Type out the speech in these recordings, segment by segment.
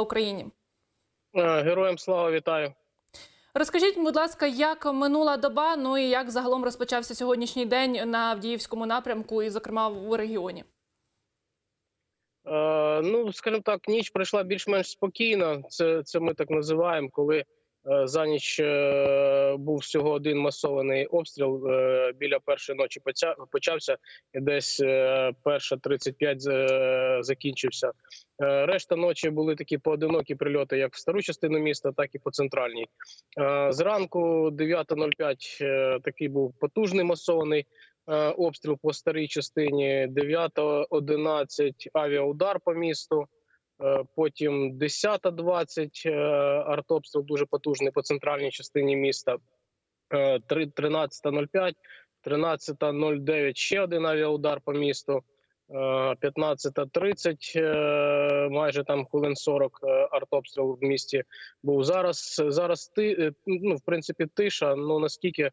Україні. Е, Героям слава вітаю. Розкажіть, будь ласка, як минула доба, ну і як загалом розпочався сьогоднішній день на Авдіївському напрямку, і, зокрема, в регіоні? Е, ну, скажімо так, ніч пройшла більш-менш спокійно. Це, це ми так називаємо, коли за ніч е, був всього один масований обстріл. Е, біля першої ночі почався і десь е, перша 35 з- закінчився. Е, решта ночі були такі поодинокі прильоти, як в стару частину міста, так і по центральній. Е, зранку 9.05 е, такий був потужний масований е, обстріл по старій частині, 9.11 авіаудар по місту. Е, Потім 10.20 е, артобстріл дуже потужний по центральній частині міста. Е, три- 13.05, 13.09 ще один авіаудар по місту. е, 15.30, е, майже там хвилин 40 е, артобстріл в місті був. Зараз зараз ти е, ну в принципі тиша. Ну наскільки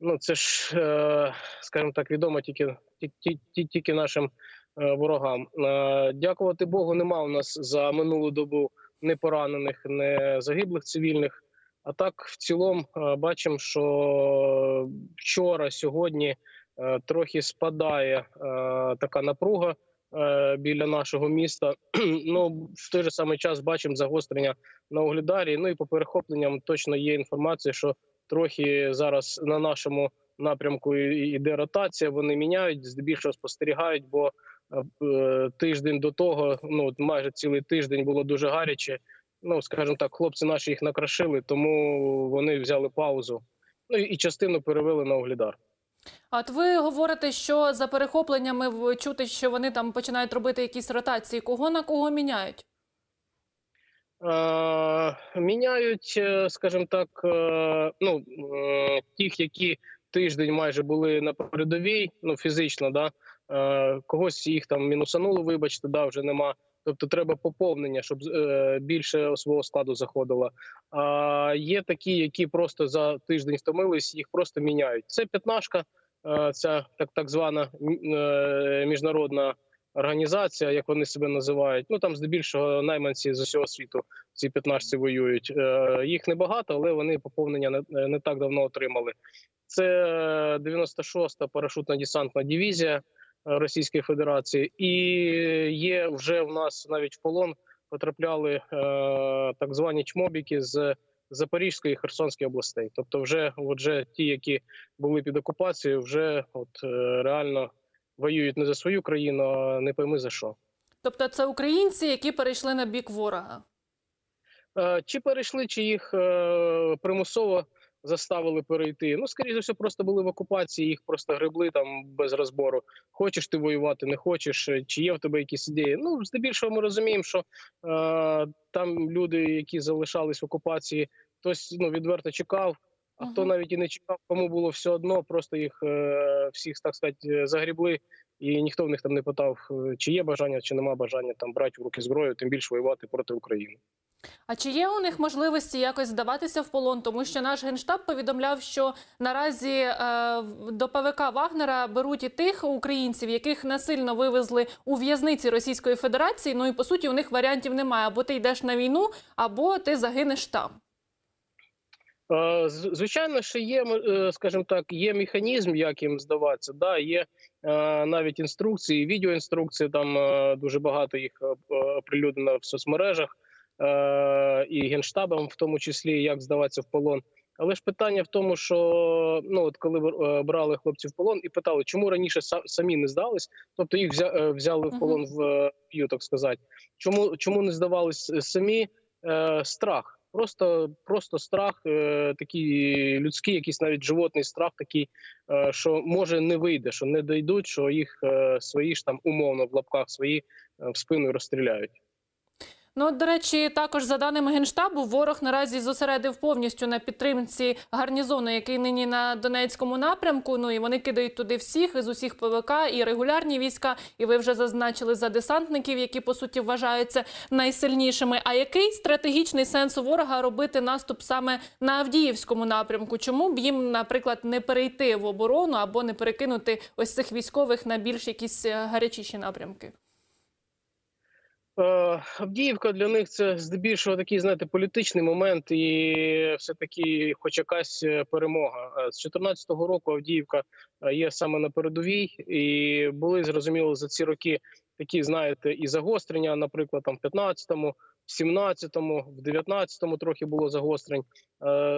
ну це ж, е, скажімо так, відомо тільки ті- ті- ті- тільки нашим е, ворогам. Е, Дякувати Богу, нема у нас за минулу добу не поранених, не загиблих цивільних. А так, в цілому, е, бачимо, що вчора, сьогодні е, трохи спадає е, така напруга е, біля нашого міста. ну в той же самий час бачимо загострення на оглядарі. Ну і по перехопленням точно є інформація, що трохи зараз на нашому напрямку іде ротація. Вони міняють, здебільшого спостерігають, бо е, е, тиждень до того, ну майже цілий тиждень було дуже гаряче. Ну скажімо так, хлопці наші їх накрашили, тому вони взяли паузу. Ну і частину перевели на оглядар. А От ви говорите, що за перехопленнями чути, що вони там починають робити якісь ротації. Кого на кого міняють? Е, міняють, е, скажімо так, е, ну е, тих, які тиждень майже були на передовій, ну фізично, да е, когось їх там мінусануло, вибачте, да, вже нема. Тобто треба поповнення, щоб е, більше свого складу заходило. А є такі, які просто за тиждень втомились, їх просто міняють. Це п'ятнашка, е, ця так, так звана е, міжнародна організація, як вони себе називають. Ну там здебільшого найманці з усього світу ці 15 воюють. Е, Їх небагато, але вони поповнення не, не так давно отримали. Це 96-та парашутно-десантна дивізія е, Російської Федерації, і є вже в нас навіть в полон потрапляли е, так звані чмобіки з Запорізької і Херсонської областей. Тобто, вже от вже ті, які були під окупацією, вже от е, реально воюють не за свою країну, а не пойми за що. Тобто це українці, які перейшли на бік ворога. Е, Чи перейшли, чи їх примусово заставили перейти? Ну, скоріше за все, просто були в окупації, їх просто гребли там без розбору. Хочеш ти воювати, не хочеш, е, чи є в тебе якісь ідеї? Ну, здебільшого, ми розуміємо, що е, там люди, які залишались в окупації, хтось ну, відверто чекав, а хто навіть і не чекав, кому було все одно, просто їх е, всіх, так сказати, загрібли. І ніхто в них там не питав, е, чи є бажання, чи нема бажання там брати в руки зброю, тим більше воювати проти України. А чи є у них можливості якось здаватися в полон? Тому що наш генштаб повідомляв, що наразі е, до ПВК Вагнера беруть і тих українців, яких насильно вивезли у в'язниці Російської Федерації. Ну і по суті у них варіантів немає: або ти йдеш на війну, або ти загинеш там. Е, Звичайно, що є, е, скажімо так, є механізм, як їм здаватися. Да, є е, навіть інструкції, відеоінструкції. Там дуже багато їх оприлюднено в соцмережах і генштабом, в тому числі, як здаватися в полон. Але ж питання в тому, що ну от коли брали хлопців в полон і питали, чому раніше са- самі не здались, тобто їх взяли в полон в п'ю, так сказати. Чому чому не здавались самі? Е, страх. Просто, просто страх, е, такий людський, якийсь навіть животний страх, такий, е, що може не вийде, що не дійдуть, що їх е, свої ж там умовно в лапках свої е, в спину розстріляють. Ну, до речі, також за даними генштабу, ворог наразі зосередив повністю на підтримці гарнізону, який нині на Донецькому напрямку. Ну і вони кидають туди всіх із усіх ПВК і регулярні війська. І ви вже зазначили за десантників, які по суті вважаються найсильнішими. А який стратегічний сенс у ворога робити наступ саме на Авдіївському напрямку? Чому б їм, наприклад, не перейти в оборону або не перекинути ось цих військових на більш якісь е, гарячіші напрямки? Е, Авдіївка для них це здебільшого такий, знаєте, політичний момент, і все таки, хоч якась е, перемога. Е, З 2014 року Авдіївка є саме на передовій, і були зрозуміло за ці роки такі, знаєте, і загострення, наприклад, там в 15-му, в 17-му, в 19-му трохи було загострень.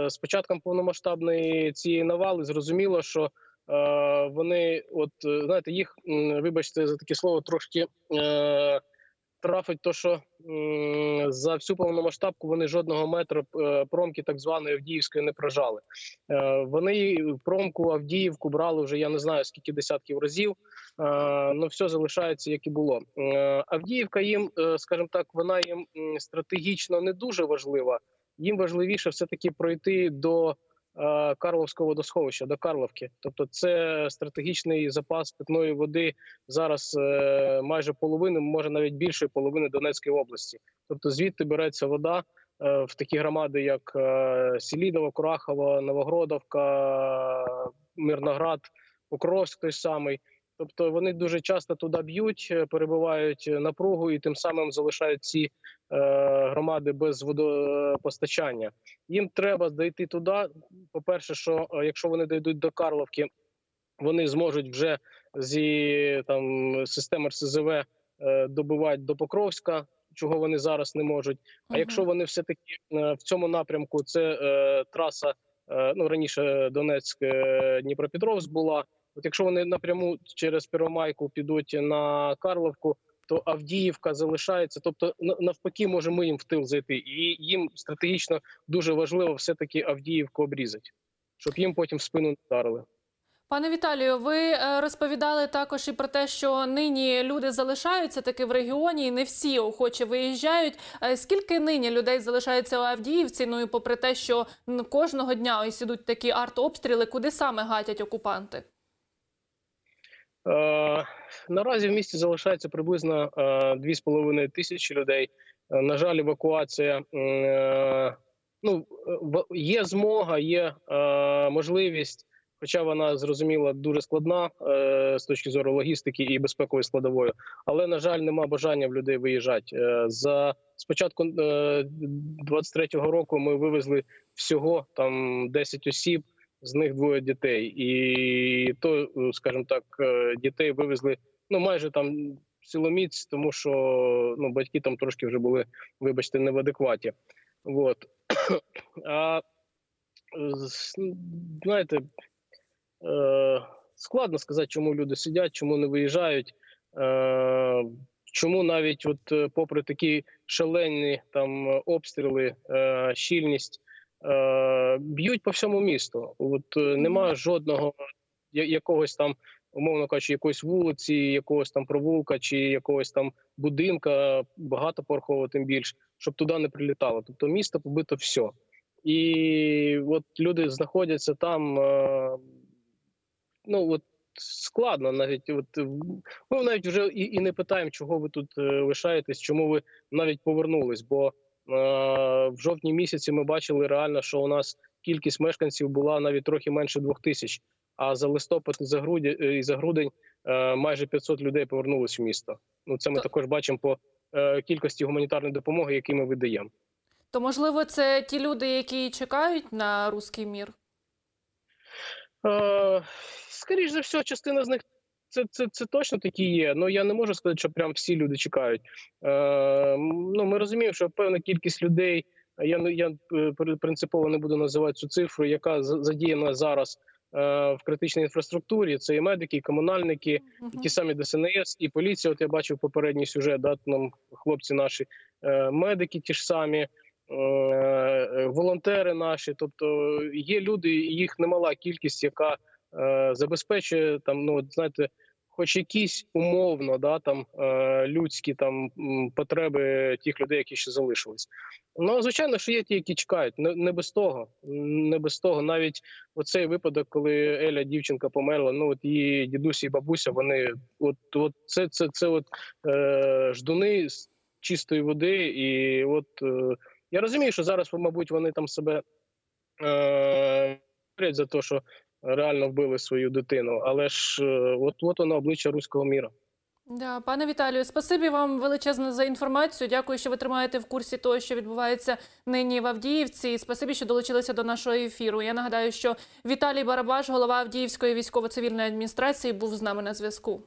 З початком повномасштабної цієї навали зрозуміло, що вони, от знаєте, їх вибачте за таке слово, трошки. Трафить то, що за всю повномасштабку вони жодного метра е, промки так званої Авдіївської не прожали. Е, Вони промку Авдіївку брали вже я не знаю скільки десятків разів. Е, Ну все залишається як і було. Е, Авдіївка їм, скажімо так, вона їм стратегічно не дуже важлива. Їм важливіше все таки пройти до Карловського водосховища, до Карловки. Тобто, це стратегічний запас питної води зараз е, майже половини, може навіть більше половини Донецької області. Тобто, звідти береться вода е, в такі громади, як е, Селідово, Курахово, Новогродовка, Мирноград, Покровськ той самий. Тобто вони дуже часто туди б'ють, е, перебувають напругу і тим самим залишають ці е, громади без водопостачання. Їм треба дійти туди. По перше, що е, якщо вони дійдуть до Карловки, вони зможуть вже зі там систем РСЗВ е, добивати до Покровська, чого вони зараз не можуть. А якщо вони все таки в цьому напрямку, це е, траса. е, Ну раніше Донецьк е, Дніпропетровськ була. От якщо вони напряму через Первомайку підуть на Карловку, то Авдіївка залишається. Тобто, навпаки, може ми їм в тил зайти, і їм стратегічно дуже важливо все таки Авдіївку обрізати, щоб їм потім в спину не вдарили. Пане Віталію, ви е, розповідали також і про те, що нині люди залишаються таки в регіоні, і не всі охоче виїжджають. Е, Скільки нині людей залишається у Авдіївці? Ну і попри те, що кожного дня ось ідуть такі артобстріли, куди саме гатять окупанти? Е, наразі в місті залишається приблизно е, 2,5 тисячі людей. Е, на жаль, евакуація е, ну є змога, є е, можливість, хоча вона зрозуміла дуже складна е, з точки зору логістики і безпекової складової. Але на жаль, нема бажання в людей виїжджати. Е, за спочатку е, 23-го року ми вивезли всього там 10 осіб з них двоє дітей, і то, е, скажімо так, е, дітей вивезли ну майже там силоміць, тому що ну батьки там трошки вже були, вибачте, не в адекваті. От. А знаєте, е, складно сказати, чому люди сидять, чому не виїжджають. Чому навіть, от, попри такі шалені там обстріли, щільність, б'ють по всьому місту. От е, немає жодного якогось там, умовно кажучи, якоїсь вулиці, якогось там провулка чи якогось там будинка, багатоповерхового тим більше, щоб туди не прилітало. Тобто місто побито все. І от люди знаходяться там. е, Ну от складно навіть. От ми навіть вже і, і не питаємо, чого ви тут е, лишаєтесь, чому ви навіть повернулись. Бо в жовтні місяці ми бачили реально, що у нас кількість мешканців була навіть трохи менше двох тисяч. А за листопад і за грудень, і за грудень е, майже 500 людей повернулись в місто. Ну це ми То- також бачимо по е, кількості гуманітарної допомоги, які ми видаємо. То можливо, це ті люди, які чекають на руський мір? Е, скоріш за все, частина з них це, це, це точно такі є. Ну я не можу сказати, що прям всі люди чекають. Е, розуміємо, що певна кількість людей. Я я е, принципово не буду називати цю цифру, яка за- задіяна зараз е, в критичній інфраструктурі. Це і медики, і комунальники, і ті самі ДСНС, і поліція. От я бачив попередній сюжет, да, нам хлопці наші е, медики, ті ж самі. Волонтери наші, тобто є люди, і їх немала кількість, яка забезпечує там, ну знаєте, хоч якісь умовно, да там е, людські там потреби тих людей, які ще залишились. Ну звичайно, що є ті, які чекають. Не, не без того, не без того. Навіть оцей випадок, коли Еля дівчинка померла. Ну от її дідусь і бабуся, вони от, от це, це, це от е, ждуни з чистої води, і от е, я розумію, що зараз, мабуть, вони там себе е, за те, що реально вбили свою дитину, але ж е, от, от воно обличчя руського міра. Да, пане Віталію, спасибі вам величезне за інформацію. Дякую, що ви тримаєте в курсі того, що відбувається нині в Авдіївці. І спасибі, що долучилися до нашого ефіру. Я нагадаю, що Віталій Барабаш, голова Авдіївської військово-цивільної адміністрації, був з нами на зв'язку.